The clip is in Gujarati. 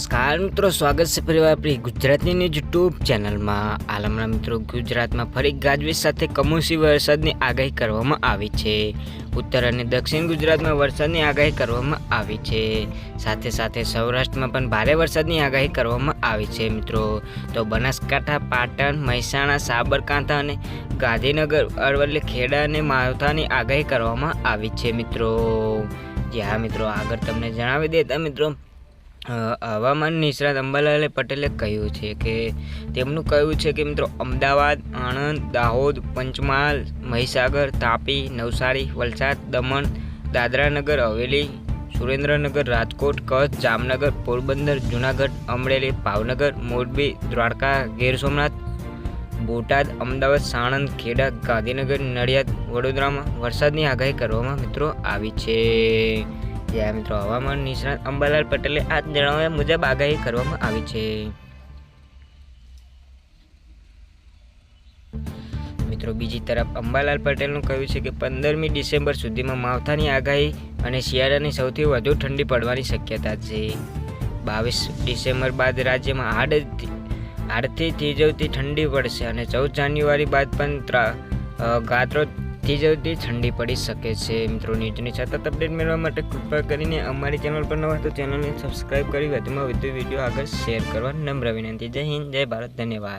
નમસ્કાર મિત્રો, સ્વાગત છે ફરીવાર આપણી ગુજરાતની યુટ્યુબ ચેનલમાં. આલમના મિત્રો, ગુજરાતમાં ફરી ગાજવીજ સાથે કમોસમી વરસાદની આગાહી કરવામાં આવી છે. ઉત્તર અને દક્ષિણ ગુજરાતમાં વરસાદની આગાહી કરવામાં આવી છે. સાથે સાથે સૌરાષ્ટ્રમાં પણ ભારે વરસાદની આગાહી કરવામાં આવી છે મિત્રો. તો બનાસકાંઠા, પાટણ, મહેસાણા, સાબરકાંઠા અને ગાંધીનગર, અરવલ્લી, ખેડા અને માવઠાની આગાહી કરવામાં આવી છે મિત્રો. જે હા મિત્રો, આગળ તમને જણાવી દેતા મિત્રો હવામાન નિષ્ણાત અંબાલાલે પટેલે કહ્યું છે કે, તેમનું કહ્યું છે કે મિત્રો, અમદાવાદ, આણંદ, દાહોદ, પંચમહાલ, મહીસાગર, તાપી, નવસારી, વલસાડ, દમણ, દાદરાનગર, હવેલી, સુરેન્દ્રનગર, રાજકોટ, કચ્છ, જામનગર, પોરબંદર, જૂનાગઢ, અમરેલી, ભાવનગર, મોરબી, દ્વારકા, ગીર સોમનાથ, બોટાદ, અમદાવાદ, સાણંદ, ખેડા, ગાંધીનગર, નડિયાદ, વડોદરામાં વરસાદની આગાહી કરવામાં મિત્રો આવી છે. જ્યાં મિત્રો, હવામાન નિષ્ણાત અંબાલાલ પટેલે આ જણાવ્યા મુજબ આગાહી કરવામાં આવી છે. મિત્રો, બીજી તરફ અંબાલાલ પટેલનું કહ્યું છે કે પંદરમી ડિસેમ્બર સુધીમાં માવઠાની આગાહી અને શિયાળાની સૌથી વધુ ઠંડી પડવાની શક્યતા છે. બાવીસ ડિસેમ્બર બાદ રાજ્યમાં હાડ હાડથી થીજવતી ઠંડી પડશે અને ચૌદ જાન્યુઆરી બાદ પણ ત્રા- અ, ગાત્રો ઠંડી પડી શકે છે મિત્રો. ન્યૂઝની સતત અપડેટ મેળવવા માટે કૃપા કરીને અમારી ચેનલ પર નવા તો ચેનલને સબસ્ક્રાઇબ કરી વધુમાં વધુ વીડિયો આગળ શેર કરવા નમ્ર વિનંતી. જય હિન્દ જય ભારત ધન્યવાદ.